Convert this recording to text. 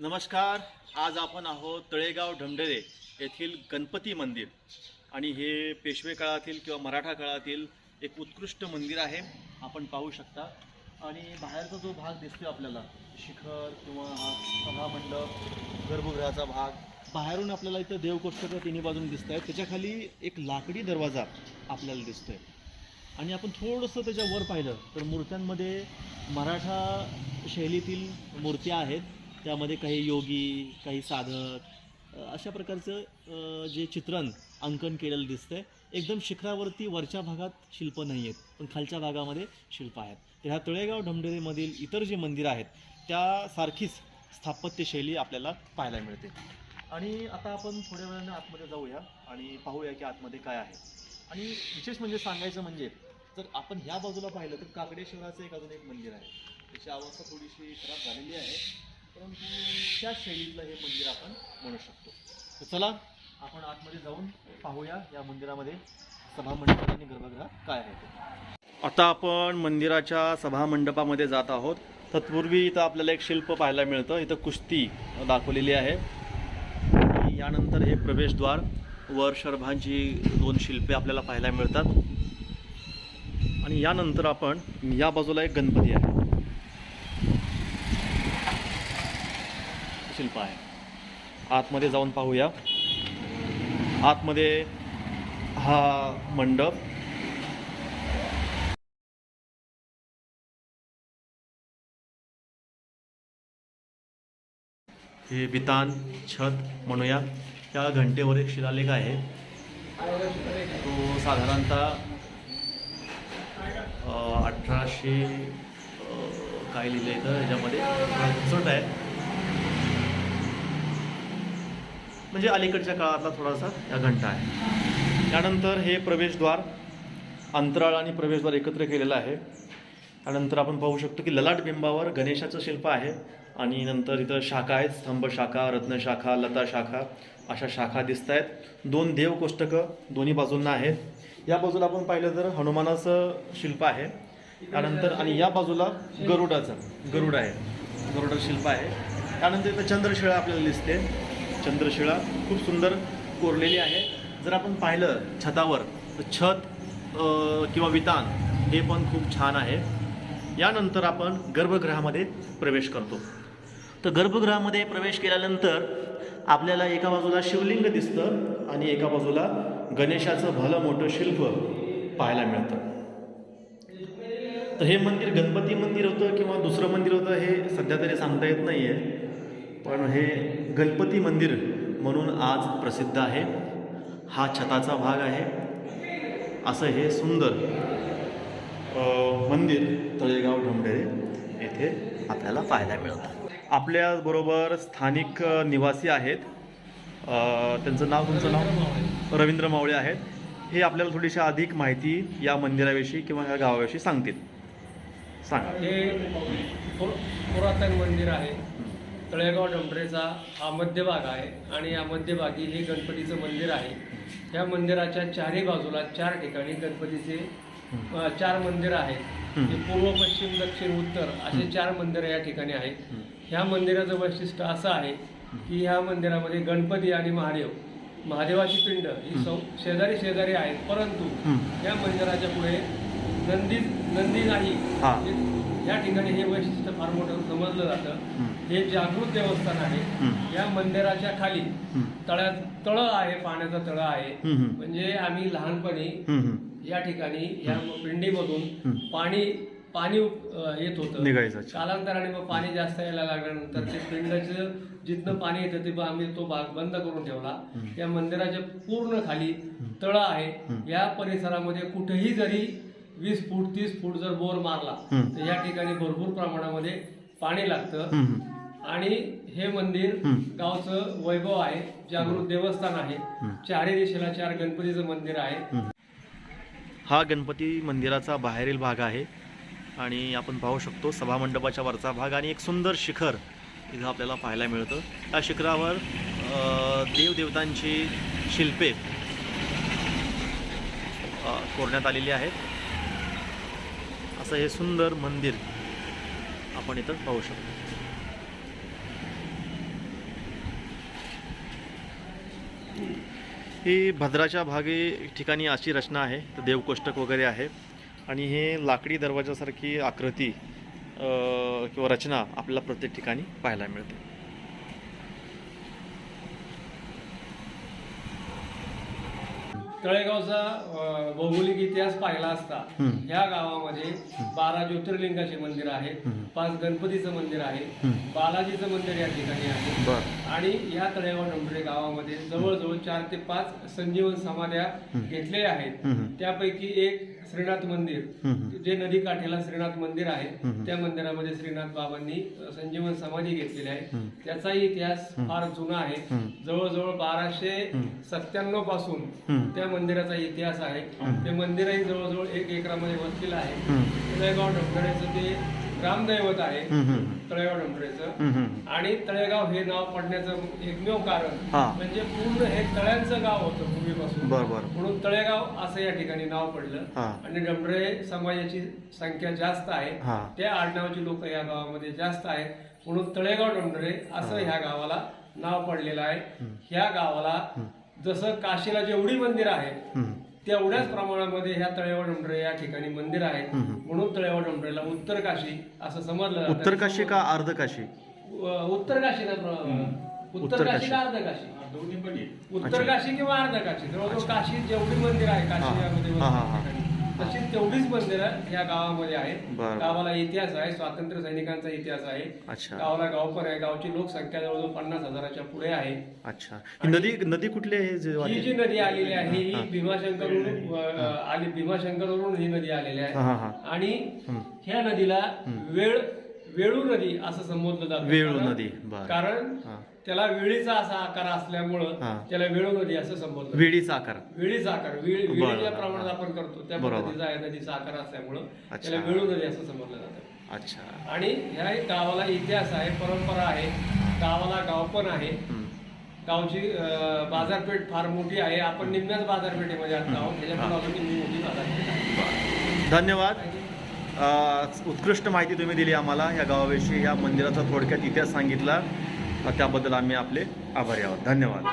नमस्कार आज आपण आहोत तळेगाव ढमढेरे येथील गणपती मंदिर. आणि हे पेशवे काळातील किंवा मराठा काळातील एक उत्कृष्ट मंदिर आहे. आपण पाहू शकता. आणि बाहेरचा जो भाग दिसतोय आपल्याला शिखर किंवा हा सभामंडप गर्भगृहाचा भाग बाहेरून आपल्याला इथं देवकोष्टकं तिन्ही बाजून दिसत आहेत त्याच्याखाली एक लाकडी दरवाजा आपल्याला दिसतोय. आणि आपण थोडंसं त्याच्यावर पाहिलं तर मूर्त्यांमध्ये मराठा शैलीतील मूर्त्या आहेत. त्यामध्ये काही योगी काही साधक अशा प्रकारचं जे चित्रण अंकन केलेलं दिसतंय. एकदम शिखरावरती वरच्या भागात शिल्प नाही आहेत पण खालच्या भागामध्ये शिल्प आहेत. तर ह्या तळेगाव ढमढेरीमधील इतर जी मंदिरं आहेत त्यासारखीच स्थापत्यशैली आपल्याला पाहायला मिळते. आणि आता आपण थोड्या वेळानं आतमध्ये जाऊया आणि पाहूया की आतमध्ये काय आहे. आणि विशेष म्हणजे सांगायचं म्हणजे जर आपण ह्या बाजूला पाहिलं तर काकडेश्वराचं एक अजून एक मंदिर आहे. त्याची अवस्था थोडीशी खराब झालेली आहे. परंतु त्या शैलीतलं हे मंदिर आपण म्हणू शकतो. तर चला आपण आतमध्ये जाऊन पाहूया या मंदिरामध्ये सभामंडप आणि गर्भगृह काय आहे आता आपण मंदिराच्या सभामंडपामध्ये जात आहोत. तत्पूर्वी इथं आपल्याला एक शिल्प पाहायला मिळतं. इथं कुस्ती दाखवलेली आहे. आणि यानंतर हे प्रवेशद्वार वर शर्भांची दोन शिल्पे आपल्याला पाहायला मिळतात. आणि यानंतर आपण या बाजूला एक गणपती आहे. शिल्प आहे. आतमध्ये जाऊन पाहूया. आतमध्ये हा मंडप. हे बितान छत म्हणूया. त्या घंटेवर एक शिलालेख आहे. तो साधारणतः अठराशे काय लिहिलं आहे तर याच्यामध्ये चट आहे. म्हणजे अलीकडच्या काळातला थोडासा या घंटा आहे. त्यानंतर हे प्रवेशद्वार अंतराळ आणि प्रवेशद्वार एकत्र केलेलं आहे. त्यानंतर आपण पाहू शकतो की ललाट बिंबावर गणेशाचं शिल्प आहे आणि नंतर इथं शाखा आहेत स्तंभ शाखा रत्नशाखा लता शाखा अशा शाखा दिसत आहेत दोन देवकोष्टकं दोन्ही बाजूंना आहेत. या बाजूला आपण पाहिलं तर हनुमानाचं शिल्प आहे. त्यानंतर आणि या बाजूला गरुडाचं गरुड आहे. गरुडाचं शिल्प आहे. त्यानंतर इथं चंद्रशिळा आपल्याला दिसते. चंद्रशिळा खूप सुंदर कोरलेली आहे. जर आपण पाहिलं छतावर तर छत किंवा वितान हे पण खूप छान आहे. यानंतर आपण गर्भगृहामध्ये प्रवेश करतो. तर गर्भगृहामध्ये प्रवेश केल्यानंतर आपल्याला एका बाजूला शिवलिंग दिसतं आणि एका बाजूला गणेशाचं भलं मोठं शिल्प पाहायला मिळतं. तर हे मंदिर गणपती मंदिर होतं किंवा दुसरं मंदिर होतं हे सध्या तरी सांगता येत नाही आहे पण हे गणपती मंदिर म्हणून आज प्रसिद्ध आहे. हा छताचा भाग आहे. असं हे सुंदर मंदिर तळेगाव ढमढेरे येथे आपल्याला पाहायला मिळतं. आपल्याबरोबर स्थानिक निवासी आहेत. त्यांचं नाव तुमचं नाव? रवींद्र मावळे आहेत. हे आपल्याला थोडीशी अधिक माहिती या मंदिराविषयी किंवा या गावाविषयी सांगतील. सांग. हे पुरातन मंदिर आहे. तळेगाव डंबरेचा हा मध्यभाग आहे आणि या मध्यभागी हे गणपतीचं मंदिर आहे. या मंदिराच्या चारही बाजूला चार ठिकाणी गणपतीचे चार मंदिर आहेत. हं. जे पूर्व पश्चिम दक्षिण उत्तर असे चार मंदिरं या ठिकाणी आहेत. ह्या मंदिराचं वैशिष्ट्य असं आहे की ह्या मंदिरामध्ये गणपती आणि महादेव महादेवाची पिंड ही सौ शेजारी शेजारी आहेत. परंतु. या मंदिराच्या पुढे नंदी नंदी नाही या ठिकाणी हे वैशिष्ट्य फार मोठं समजलं जातं हं. जागृत देवस्थान आहे. या मंदिराच्या खाली. तळ्यात तळ आहे पाण्याचं तळ आहे. म्हणजे आम्ही लहानपणी. या ठिकाणी या पिंडीमधून. पाणी पाणी येत होतं. कालांतराने मग पाणी जास्त यायला लागल्यानंतर ते पिंडाचं जिथनं पाणी येतं ते आम्ही तो भाग बंद करून ठेवला या मंदिराच्या पूर्ण खाली तळ आहे या परिसरामध्ये कुठेही जरी वीस फूट तीस फूट जर बोर मारला. तर या ठिकाणी भरपूर प्रमाणामध्ये पाणी लागतं. आणि हे मंदिर. गावचं वैभव आहे जागृत देवस्थान आहे. चारही दिशेला चार गणपतीचं मंदिर आहे. हा गणपती मंदिराचा बाहेरील भाग आहे. आणि आपण पाहू शकतो सभामंडपाच्या वरचा भाग आणि एक सुंदर शिखर इथं आपल्याला पाहायला मिळतं. त्या शिखरावर देवदेवतांची शिल्पे कोरण्यात आलेली आहेत. असं हे सुंदर मंदिर आपण इथं पाहू शकतो. ही भद्राच्या भागे ठिकाणी अशी रचना आहे तर देवकोष्टक वगैरे आहे. आणि हे लाकडी दरवाजासारखी आकृती किंवा रचना आपल्याला प्रत्येक ठिकाणी पाहायला मिळते. तळेगावचा भौगोलिक इतिहास पाहिला असता. ह्या गावामध्ये बारा ज्योतिर्लिंगाचे मंदिर आहे. पाच गणपतीचं मंदिर आहे. बालाजीचं मंदिर या ठिकाणी आहे आणि या तळेगाव डोंबरे गावामध्ये जवळजवळ चार ते पाच संजीवन समाध्या. घेतलेल्या आहेत. त्यापैकी एक श्रीनाथ मंदिर. जे नदी काठेला श्रीनाथ मंदिर आहे. त्या मंदिरामध्ये श्रीनाथ बाबांनी संजीवन समाधी घेतलेली आहे. त्याचाही इतिहास फार जुना आहे. जवळजवळ बाराशे. सत्त्याण्णवपासून. त्या मंदिराचा इतिहास आहे ते मंदिरही जवळजवळ एक एकरामध्ये वसलेलं आहे. तळेगाव डोंगरेचं ते ग्रामदैवत आहे तळेगाव डोंगरेचं. आणि तळेगाव हे नाव पडण्याचं एकमेव कारण. म्हणजे पूर्ण हे तळ्यांचं गाव होतं पूर्वीपासून. म्हणून तळेगाव असं या ठिकाणी नाव पडलं. आणि डंबरे समाजाची संख्या जास्त आहे. त्या आडनावाची लोक या गावामध्ये जास्त आहेत. म्हणून तळेगाव डोंबरे असं ह्या गावाला नाव पडलेलं आहे. ह्या गावाला जसं काशीला जेवढी मंदिर आहेत. तेवढ्याच प्रमाणामध्ये ह्या तळेगाव डोंबरे या ठिकाणी मंदिर आहेत. म्हणून तळेगाव डोंबरेला उत्तर काशी असं समजलं जातं. उत्तर काशी का अर्ध काशी उ- उत्तर काशी ना प्र- उत्तर उत्तर काशी काशी. का अर्ध काशी दोन्ही पण आहे. उत्तर काशी किंवा अर्ध काशी जवळजवळ काशी जेवढी मंदिर आहे हा. काशी हा, हा, हा. तशी तेवढीच मंदिरं या गावामध्ये आहेत बरं. गावाला इतिहास आहे स्वातंत्र्य सैनिकांचा इतिहास आहे अच्छा गावाला गाव पण आहे गावची लोकसंख्या जवळजवळ पन्नास हजाराच्या पुढे आहे अच्छा ही नदी नदी कुठली आहे जे ही? जी नदी आलेली आहे ही. भीमाशंकरवरून अ, आली भीमाशंकरवरून ही नदी आलेली हा हा आहे आणि. ह्या नदीला वेळ वेळू नदी असं संबोधलं जातं वेळू कारण- नदी, बरं. कारण हा. त्याला वेळीचा असा आकार असल्यामुळं हा. त्याला वेळू नदी असं संबोधलं. वेळीचा आकार. वेळीचा आकार. वेळी बरं, वेळी ज्या बरं, प्रमाणात. आपण करतो त्या बरोबर. पद्धतीचा आहे नदीचा आकार असल्यामुळं अच्छा. त्याला वेळू नदी असं समजलं जातं. अच्छा. आणि ह्या गावाला इतिहास आहे परंपरा आहे. गावाला गाव पण आहे. हम्म. गावची अं, बाजारपेठ फार मोठी आहे. आपण निम्म्याच बाजारपेठेमध्ये आता आहोत. त्याच्यामुळे अजून निम्मी मोठी बाजारपेठ आहे. धन्यवाद. अ, उत्कृष्ट माहिती तुम्ही दिली आम्हाला या गावाविषयी. या मंदिराचा थोडक्यात इतिहास सांगितला. त्याबद्दल आम्ही आपले आभारी आहोत. धन्यवाद.